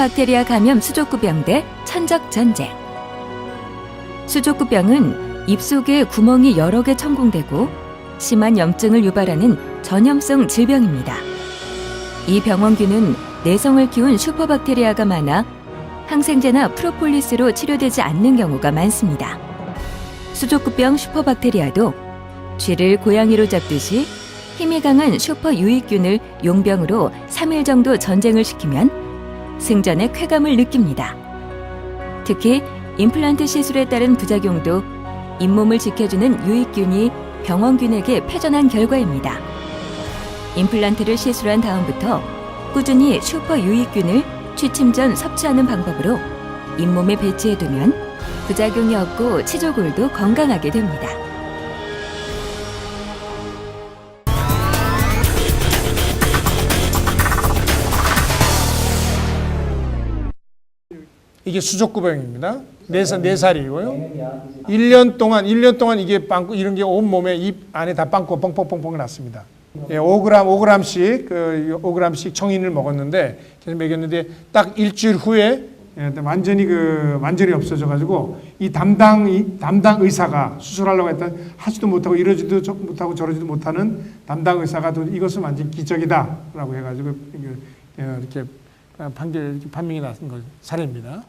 슈퍼박테리아 감염 수족구병 대 천적 전쟁. 수족구병은 입속에 구멍이 여러 개 천공되고 심한 염증을 유발하는 전염성 질병입니다. 이 병원균은 내성을 키운 슈퍼박테리아가 많아 항생제나 프로폴리스로 치료되지 않는 경우가 많습니다. 수족구병 슈퍼박테리아도 쥐를 고양이로 잡듯이 힘이 강한 슈퍼 유익균을 용병으로 3일 정도 전쟁을 시키면 승전의 쾌감을 느낍니다. 특히 임플란트 시술에 따른 부작용도 잇몸을 지켜주는 유익균이 병원균에게 패전한 결과입니다. 임플란트를 시술한 다음부터 꾸준히 슈퍼 유익균을 취침 전 섭취하는 방법으로 잇몸에 배치해두면 부작용이 없고 치조골도 건강하게 됩니다. 이게 수족구병입니다. 네, 살- 네 살이고요. 1년 동안 1년 동안 이게 빵꾸 이런 게 온 몸에 입 안에 다 빵꾸 뻥뻥뻥뻥 났습니다. 예, 5g 5g씩 그 5g씩 청인을 먹었는데 그래서 먹였는데 딱 일주일 후에 예, 완전히 그 완전히 없어져 가지고 이 담당 이 담당 의사가 수술하려고 했던 하지도 못하고 이러지도 저- 못하고 저러지도 못하는 담당 의사가 또 이것은 완전 기적이다 라고 해가지고 이게, 예, 이렇게 판결 이렇게 판명이 났은 거 사례입니다.